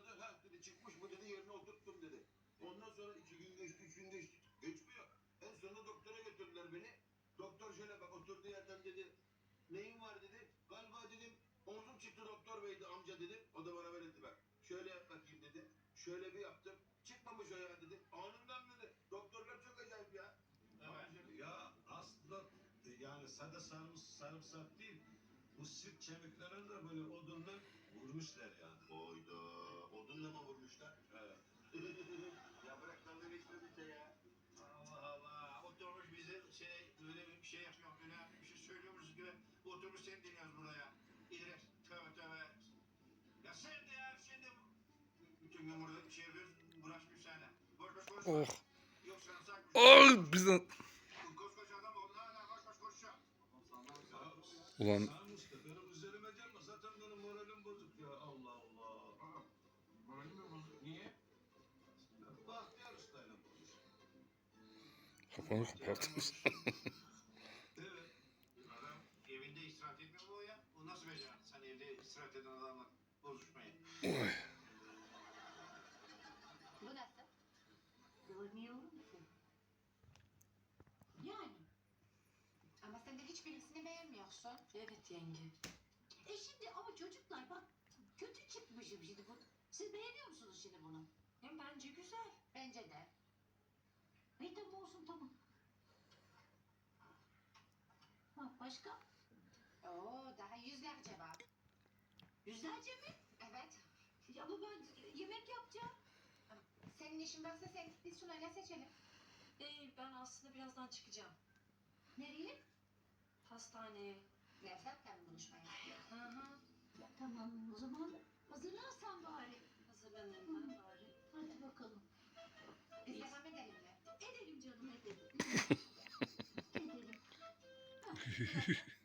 salladı. Ha dedi çıkmış bu dedi yerine oturttum dedi. Ondan sonra iki gün geçti üç gün geçti. Geçmiyor. En sonunda doktora götürdüler beni. Doktor şöyle bak oturduğu yerden dedi. Neyin var dedi. Galiba dedim omzum çıktı doktor bey de amca dedim. O da bana verildi bak. Şöyle yap bakayım dedi. Şöyle bir yaptım. Çıkmamış o ya dedi. Anından dedi. Doktorlar çok acayip ya. Ya aslında yani sade sarımsak, sarımsak değil. Bu sırt kemiklerini de böyle odunla vurmuşlar yani. Oyda. Odunla mı vurmuşlar? Evet. ya bırak dalga geçme bize ya. Allah Allah. Oturmuş bize şey böyle bir şey yapıyor. Önemli bir şey söylüyormuş gibi oturmuş seni dinliyoruz buraya. İdris. Tövbe tövbe. Ya sen de ya sen de bütün gün burada şey yapıyoruz. Uğraşmış sana. Boş boş konuşma. Oh. Yok sarımsak. Oh bizden. Boş boş. Ulan Moralim mi bozuk? Niye? Bahtiyar Usta'yla konuş. kafanı kapatmış. Evet. Adam evinde istirahat etmiyor mu o ya? O nasıl becer? Sen evde istirahat eden adamla bozuşmayı. Oy. Bu nasıl? Görmüyorum ki. Yani. Ama sen de hiçbirisini beğenmiyorsun. Evet yenge. E şimdi ama çocuklar bak kötü çıkmışım şimdi bu. Siz beğeniyor musunuz şimdi bunu? Hem bence güzel. Bence de. İyi tamam olsun tamam. Ha, başka? Oo daha yüzlerce var. Yüzlerce mi? Evet. Ya ama ben yemek yapacağım. Senin işin varsa sen biz Sunay'la seçelim. Ee, ben aslında birazdan çıkacağım. Nereye? Hastaneye. Nevzat'la mı buluşmaya? Hı hı. Ya, tamam o zaman hazırlarsan bari. Hazırlanayım ben bari. Hadi bakalım. Biz İyi. devam edelim mi? Edelim canım edelim. edelim. Ha,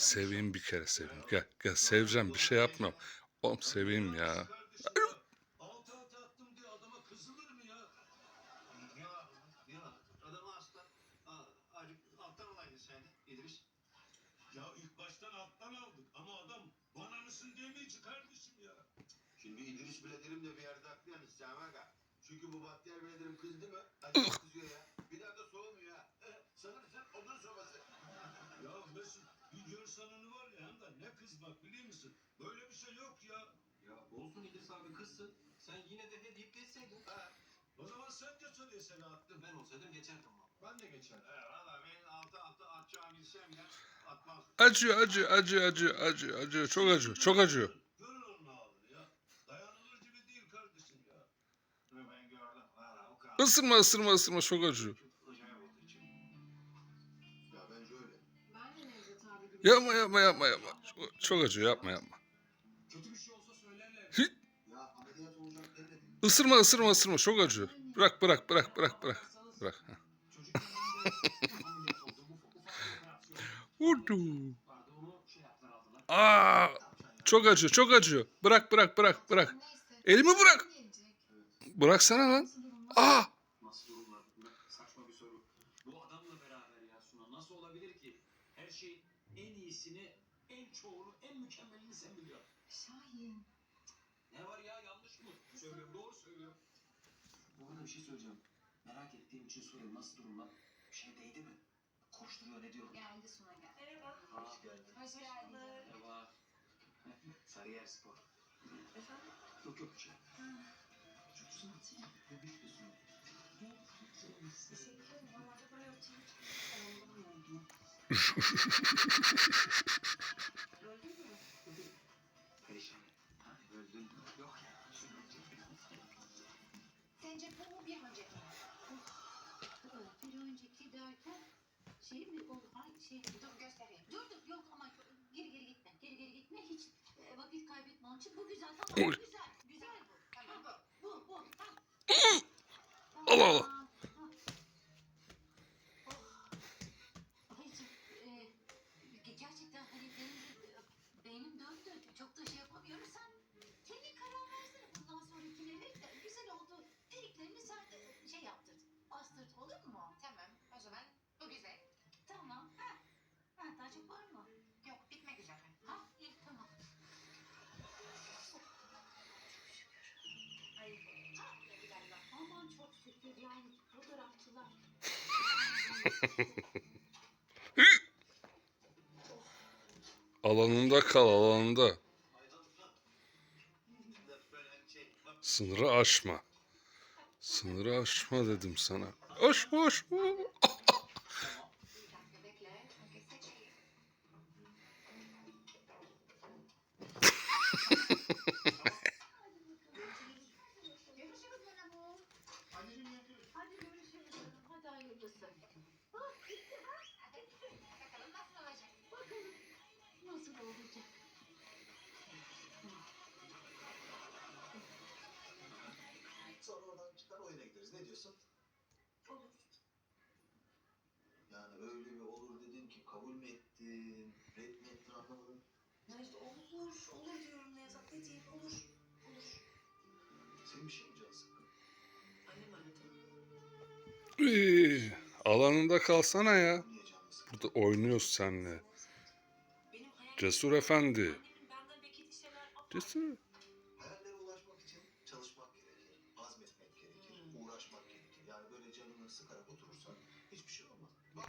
Seveyim bir kere seveyim. Gel gel seveceğim bir şey yapmam. Oğlum seveyim ya. Ya. İlk baştan alttan aldık ama adam bana mısın demeyecek kardeşim ya. Şimdi İdris Biledirim de bir yerde haklı yani Aga. Çünkü bu Bahtiyar Biledirim kızdı mı? Acayip kızıyor ya. Bir görsanını var ya hem de ne kızmak biliyor musun? Böyle bir şey yok ya. Ya olsun İdris abi kızsın. Sen yine de he deyip geçseydin. Ha. O zaman sen de söyle seni attım. Ben olsaydım geçerdim valla. Ben de geçerim. He valla ben altı altı atacağımı bilsem de atmaz. Acıyor acıyor acıyor acıyor acıyor acıyor çok acıyor çok acıyor. Görün onun ağzını ya. Dayanılır gibi değil kardeşim ya. Ben gördüm. Valla o kadar. Isırma ısırma ısırma çok acıyor. Yapma yapma yapma yapma. Çok, çok acıyor yapma yapma. Demedim. Isırma ısırma ısırma çok acıyor. Bırak bırak bırak bırak bırak. Bırak. Vurdu. Aa, çok acıyor çok acıyor. Bırak bırak bırak bırak. Elimi bırak. Bıraksana lan. Aa. Saçma bir soru. Bu adamla beraber ya Suna nasıl olabilir ki? Her şey en iyisini, en çoğunu, en mükemmelini sen biliyorsun. Şahin. Ne var ya yanlış mı? Söylüyorum doğru söylüyorum. Bu arada bir şey söyleyeceğim. Merak ettiğim için soruyorum nasıl durumlar? Bir şey değdi mi? Koşturuyor ne diyor? Geldi Sunay geldi. Merhaba. Hoş geldin. Hoş geldin. Merhaba. Sarıyer Spor. Efendim? Yok yok bir şey. Çok güzel. Sence bu mu bir önceki? Bir önceki derken şey mi oldu? Ay şey dur göstereyim. Dur dur yok ama geri geri gitme. Geri geri gitme hiç e, vakit kaybetme onun için. Bu güzel tamam Oy. güzel. Güzel bu. Tamam bu. Bu bu. Tamam. Allah Allah. Alanında kal alanında. Sınırı aşma. Sınırı aşma dedim sana. Aşma aşma. Olur, olur diyorum Nevzat. Ne diyeyim? Olur, olur. Senin bir şey mi cansı? Annem aradı. Alanında kalsana ya. Burada oynuyoruz seninle. Cesur efendi. Cesur. Hayallere. Hmm. Yani böyle canını sıkarak oturursan hiçbir şey olmaz. Bak,